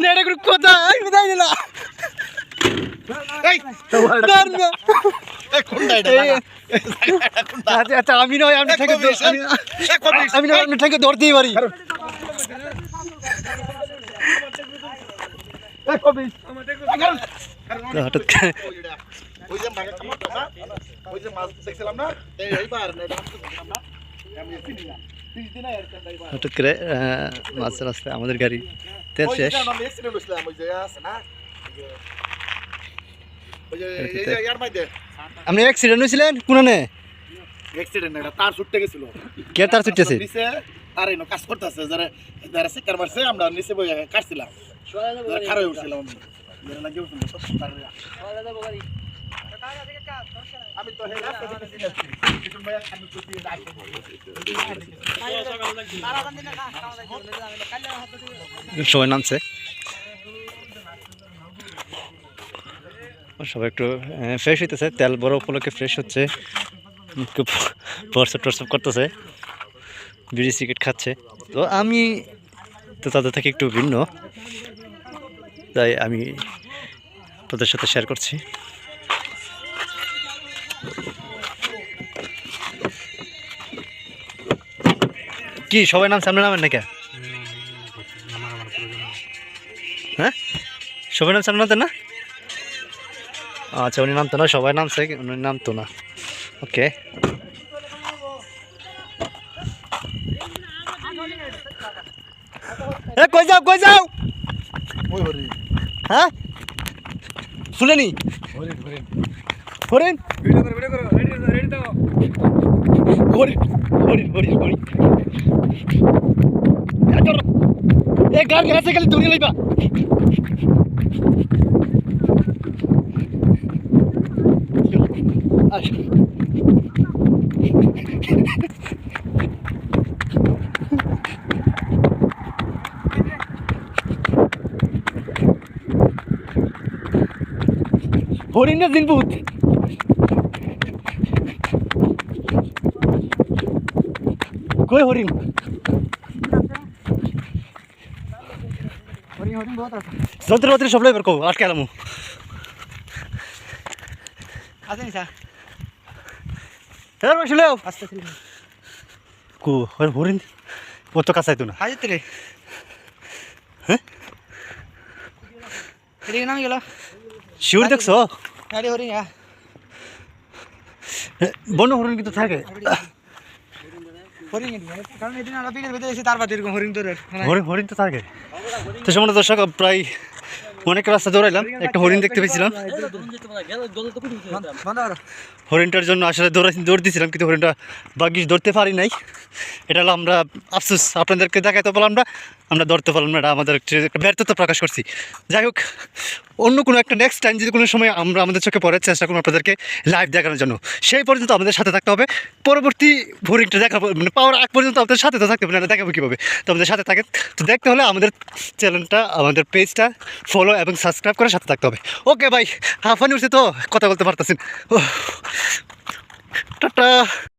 না এটা কোনো কথা আমি তাই না আচ্ছা আচ্ছা আমি নয় আমি থেকে আমি- আমি নয় আমি থেকে ধরতেই পারি হঠাৎ ওই যে মাছ না ওই যে মাছ দেখছিলাম না এইবার হঠাৎ করে আহ, রাস্তায় আমাদের গাড়ি। তেল শেষ। আপনি অ্যাক্সিডেন্ট হয়েছিলেন? কোনে অ্যাক্সিডেন্ট এটা তার ছুটতে গেছিল। কে তার ছুটতেছে? নিচে তার এনো কাজ করতেছে যারা যারা শিকার মারছে আমরা নিচে বই কাটছিলাম। যারা খারাপ উঠছিলাম। আমি যারা সব সবাই নামছে। সবাই একটু ফ্রেশ হইতেছে। তেল বড় উপলক্ষে ফ্রেশ হচ্ছে। খুব হোয়াটসঅ্যাপ করতেছে। বিড়ি সিগারেট খাচ্ছে। তো আমি তো তাদের থেকে একটু ভিন্ন। তাই আমি তাদের সাথে শেয়ার করছি। কি সবাই নাম সামনে নামেন নাকি? হ্যাঁ? সবাই নাম সামনে নামতেন না? আচ্ছা উনি নামতো না সবাই নামছে উনি নামতো না। ওকে এ কই যাও কই যাও? হ্যাঁ? শুনেনি? হরিণ হরিণ। হরিণ? হরিণ হরিণ এ গান গেছে খালি দৌড়ে লইবা আচ্ছা হরিণ? না দিনপুত কই হরিণ যন্ত্রপাতি সব লইবার কো আজকে আলামু আছে নিসা এর বসে লেও আস্তে ছিল কো হর হরিণ কত কাছে তো না। হাজির তেলে হ্যাঁ? এদিকে নামে গেল শিওর দেখছ গাড়ি হরিং হ্যাঁ বন্য হরিণ কিন্তু থাকে। কারণ এদিন আমরা বিকেল বেঁধে এসে তারপর এরকম হরিণ তোর হরিণ হরিণ তো থাকে। তো সময় দর্শক, প্রায় অনেক রাস্তা দৌড়াইলাম, একটা হরিণ দেখতে পেয়েছিলাম। হরিণটার জন্য আসলে দৌড়াই দৌড় দিয়েছিলাম কিন্তু হরিণটা বাগিস ধরতে পারি নাই। এটা হলো আমরা আফসোস। আপনাদেরকে দেখাতে পারলাম না, আমরা ধরতে পারলাম না, এটা আমাদের একটা ব্যর্থতা প্রকাশ করছি। যাই হোক, অন্য কোনো একটা নেক্সট টাইম যদি কোনো সময় আমরা আমাদের চোখে পড়ার চেষ্টা করব আপনাদেরকে লাইভ দেখানোর জন্য। সেই পর্যন্ত আমাদের সাথে থাকতে হবে। পরবর্তী হরিণটা দেখা মানে পাওয়ার আগ পর্যন্ত আপনাদের সাথে তো থাকতে হবে, না দেখাবো কীভাবে? তো আমাদের সাথে থাকেন। তো দেখতে হলে আমাদের চ্যানেলটা আমাদের পেজটা ফলো এবং সাবস্ক্রাইব করে সাথে থাকতে হবে। ওকে ভাই হাফানি উঠছে তো, কথা বলতে পারতেছেন ও টাটা।